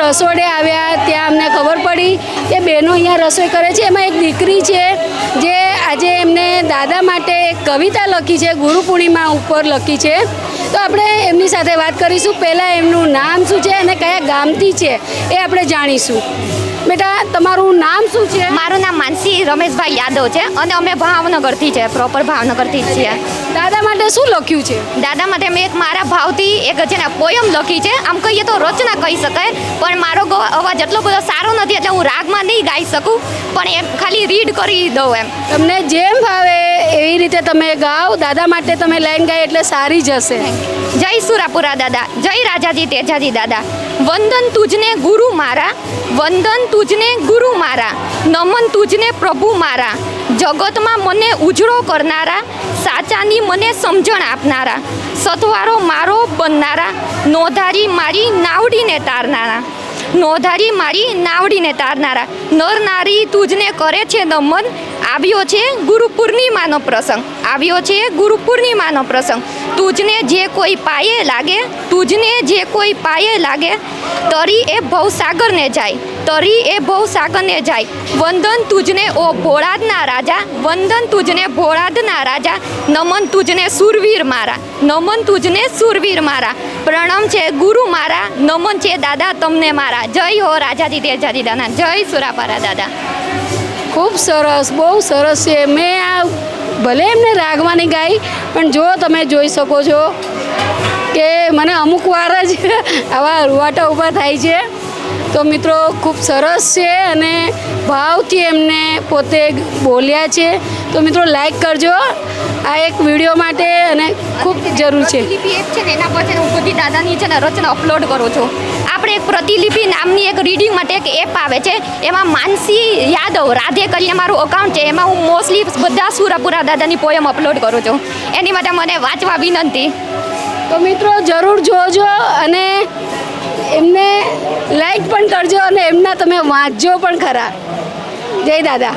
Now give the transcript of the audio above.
રસોડે આવ્યા, ત્યાં અમને ખબર પડી કે બહેનો અહીંયા રસોઈ કરે છે. એમાં એક દીકરી છે, જે આજે એમને દાદા માટે એક કવિતા લખી છે, ગુરુ પૂર્ણિમા ઉપર લખી છે. તો આપણે એમની સાથે વાત કરીશું. પહેલાં એમનું નામ શું છે અને કયા ગામથી છે એ આપણે જાણીશું. બેટા, તમારું નામ શું છે? મારું નામ માનસી રમેશભાઈ યાદવ છે અને અમે ભાવનગરથી છે પ્રોપર ભાવનગરથી જ છીએ. દાદા માટે શું લખ્યું છે? દાદા માટે મેં એક મારા ભાવથી એક છે ને પોયમ લખી છે. આમ કહીએ તો રચના કહી શકાય પણ મારો અવાજ એટલો બધો સારો નથી એટલે હું રાગમાં નહીં ગાઈ શકું પણ એમ ખાલી રીડ કરી દઉં એમ. તમને જેમ ભાવે એવી રીતે તમે ગાઓ દાદા માટે તમે લાઈન ગાય એટલે સારી જ હશે. જય સુરાપુરા દાદા જય રાજાજી તેજાજી દાદા. વંદન તુજને ગુરુ મારા વંદન તુજને ગુરુ મારા નમન તુજને પ્રભુ મારા. જગતમાં મને ઉજળો કરનારા સાચાની મને સમજણ આપનારા. સથવારો મારો બનનારા. નોધારી મારી નાવડીને તારનારા. નોધારી મારી નાવડીને તારનારા. નર નારી તુજને કરે છે નમન આવ્યો છે ગુરુ પૂર્ણિમાનો પ્રસંગ. આવ્યો છે ગુરુ પૂર્ણિમાનો પ્રસંગ. તુજને જે કોઈ પાયે લાગે, તુજને જે કોઈ પાયે લાગે, તરી એ ભવસાગરને જાય, તરી એ ભવસાગરને જાય. વંદન તુજને ઓ ભોળાદના રાજા, વંદન તુજને ભોળાદના રાજા, નમન તુજને સુરવીર મારા, નમન તુજને સુરવીર મારા. પ્રણામ છે ગુરુ મારા, નમન છે દાદા તમને મારા. જય હો રાજાજી તેજાજી દાદા, જય સુરાપારા દાદા. ખૂબ સરસ, બહુ સરસ છે. મેં આ ભલે એમને રાગવાની ગાઈ, પણ જો તમે જોઈ શકો છો કે મને અમુક વાર જ આવા રૂવાટા ઊભા થાય છે. તો મિત્રો ખૂબ સરસ છે અને ભાવથી એમને પોતે બોલ્યા છે. તો મિત્રો લાઈક કરજો. આ એક વીડિયો માટે અને ખૂબ જરૂર છે. છે ને એના પછી બધી દાદાની છે ને રચના અપલોડ કરું છું. આપણે એક પ્રતિલિપિ નામની એક રીડિંગ માટે એક એપ આવે છે. એમાં માનસી યાદવ રાધે કરીને મારું અકાઉન્ટ છે. એમાં હું મોસ્ટલી બધા સુરાપુરા દાદાની પોયમ અપલોડ કરું છું. એની માટે મને વાંચવા વિનંતી. તો મિત્રો જરૂર જોજો અને એમને લાઈક પણ કરજો અને એમના તમે વાંચજો પણ ખરા. જય દાદા.